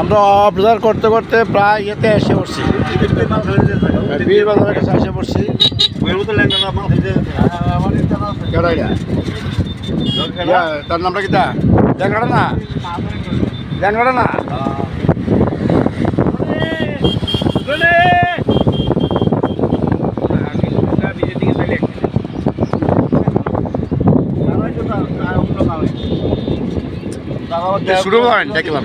আমরা অবজার্ভ করতে করতে প্রায় ইয়েতে এসে পড়ছি। বীর বাজারের কাছে এসে পড়ছি। তার নামটা কিটা ল্যাংড়া না ল্যাংড়া না শুরু করেন দেখলাম।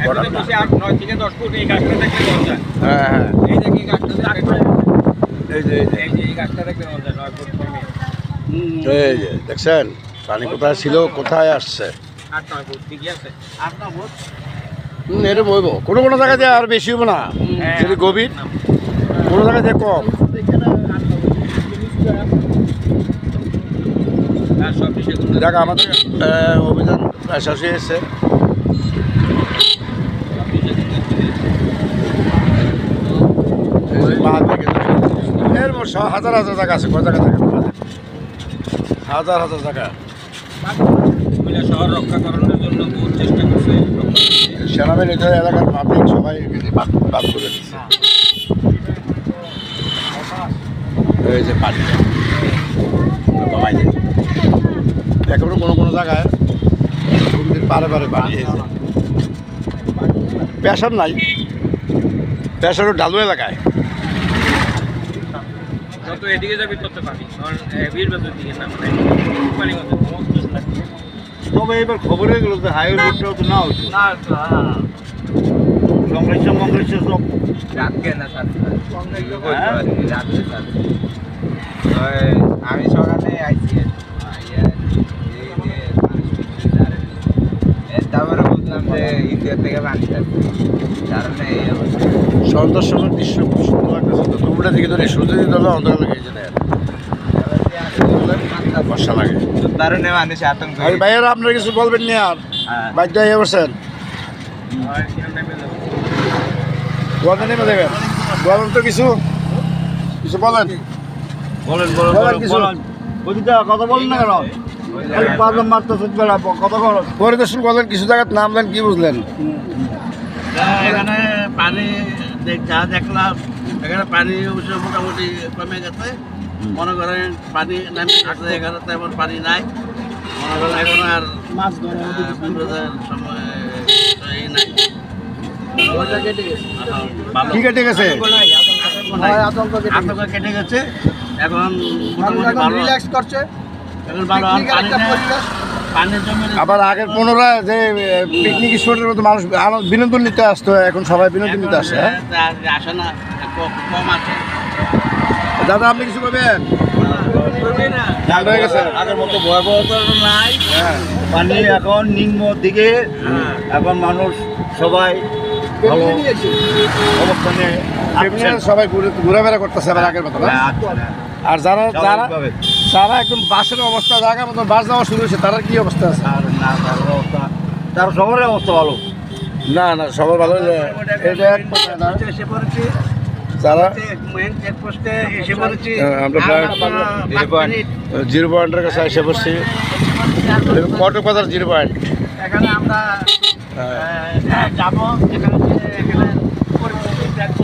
হ্যাঁ। হ্যাঁ এই যে এই যে এই যে। দেখছেন? পানি কোথায় ছিল কোথায় আসছে? এরকম হইব। কোনো কোনো জায়গাতে আর বেশি হব না। যদি গভীর কোনো জায়গাতে কম। দেখ আমাদের অভিযান শেষ হয়ে এসছে এই যে বাঁ দিকে এর মধ্যে হাজার হাজার জায়গা আছে। কয় জায়গা থাকে? হাজার হাজার জায়গা। শহর রক্ষা করানোর জন্য বহুত চেষ্টা করছে। সেনাবাহিনী এলাকার পাবলিক সবাই বাদ করে দিচ্ছে। এই যে পানি। কমাই একেবারে কোনো কোনো জায়গায় পারে পারে পানি হয়েছে। প্রেশার নাই। প্রেশারও ঢালু এলাকায়। যত এদিকে যাবি তত পাবি। কারণ বীর বাজার দিকে না মানে তবে এবার খবর হয়ে গেল যে হাইওয়ে রোডটাও তো না হচ্ছে না কংগ্রেস কংগ্রেস সব। রাখবে না স্যার? রাখবে স্যার আমি সকালে আইছি আইয়া এই যে তারপরে বুঝলাম যে ইন্ডিয়া থেকে পানি যাচ্ছে এই সময় দৃশ্য খুব সুন্দর লাগতেছে তো দুপুরের দিকে ধরে সূর্য দিতে হবে অন্ধকার লেগে গেছে দেখ। বর্ষা লাগে। কারণে মানুষ আতঙ্ক ভাইয়েরা আপনারা কিছু বলবেন নি আর? বাধ্য হয়ে বসেন। গল্প নেমে দেবেন বলেন তো কিছু। কিছু বলেন। বলেন বলেন বলেন বলেন কিছু। কথা বলেন না কেন? কথা পরিদর্শন করলেন কিছু জায়গার নাম দেন কি বুঝলেন? এখানে পানি দেখ- যা দেখলাম এখানে পানি অবশ্য মোটামুটি কমে গেছে। মনে করেন পানি নামে গেছে এখানে তেমন পানি নাই। মনে করেন এখন আর মাছ ধরার সময় নাই। কি কেটে গেছে? আতঙ্ক কেটে গেছে। এখন মোটামুটি ভালো। করছে। এখন ভালো আর পানি আবার আগের পুনরায় যে পিকনিক স্পটের মতো মানুষ বিনোদন নিতে আসতো এখন সবাই বিনোদন নিতে আসে হ্যাঁ? আসে না কম আছে। দাদা আপনি কিছু করবেন? ঠান্ডা আগের মতো ভয়াবহতা নাই। হ্যাঁ। পানি এখন নিম্ন দিকে এখন মানুষ সবাই ভালো অবস্থানে সবাই ঘুরে ঘোরাফেরা করতেছে আবার আগের মতো আর যারা যারা। যারা একদম বাসের অবস্থা জায়গা মতো বাস যাওয়া শুরু হয়েছে তারা কি অবস্থা আছে? না তার সবারই অবস্থা ভালো। না না সবার ভালো এসে পড়েছি। হ্যাঁ, আমরা প্রায় জিরো পাঁচ মিনিট জিরো পয়েন্টের কাছে এসে পড়ছি। কটক বাজার জিরো পয়েন্ট? এখানে আমরা যাব। এখানে দেখব।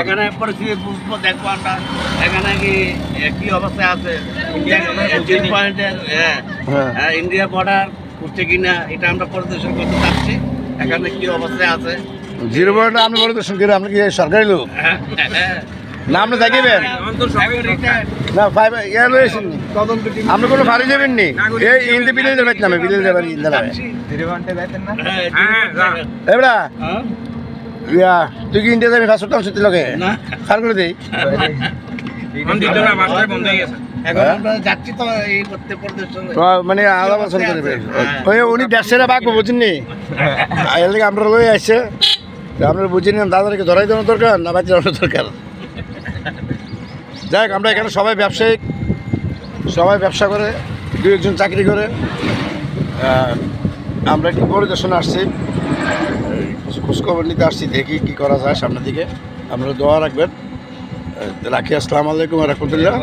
এখানে পরিস্থিতি বুঝব দেখব আমরা। এখানে কি কি অবস্থা আছে? জিরো পয়েন্টের হ্যাঁ। ইন্ডিয়া বর্ডার করছে কিনা এটা আমরা পরিদর্শন করতে চাচ্ছি। এখানে কি অবস্থায় আছে? জিরো পয়েন্ট আপনি পরিদর্শন আপনি কি সরকারি লোক? না আপনি থাকিবেন না। ফাইভ রয়েছেন আপনি কোনো ফাড়ি যাবেন নি? এই ইন্দি বিলেল যাবেন ইন্দা না। এবড়া ইয়া তুই কি ইন্ডিয়া যাবি? ফাঁসটা সুতি লগে? না। খার করে দেই হয়ে হ্যাঁ? আমরা মানে আলাদা করবে উনি দেশের বাঘ বুঝিনি এর থেকে আমরা লই আসছে আপনারা বুঝিনি দাদাকে ধরাই দেওয়ার দরকার না বাচ্চা দেওয়ার দরকার? যাই হোক, আমরা এখানে সবাই ব্যবসায়িক সবাই ব্যবসা করে দু একজন চাকরি করে। আহ, আমরা একটু পরিদর্শন আসছি। খোঁজখবর নিতে আসছি, দেখি কি করা যায় সামনের দিকে। আপনারা দোয়া রাখবেন। রাখি, আসসালামু আলাইকুম রহমতুল্লাহ।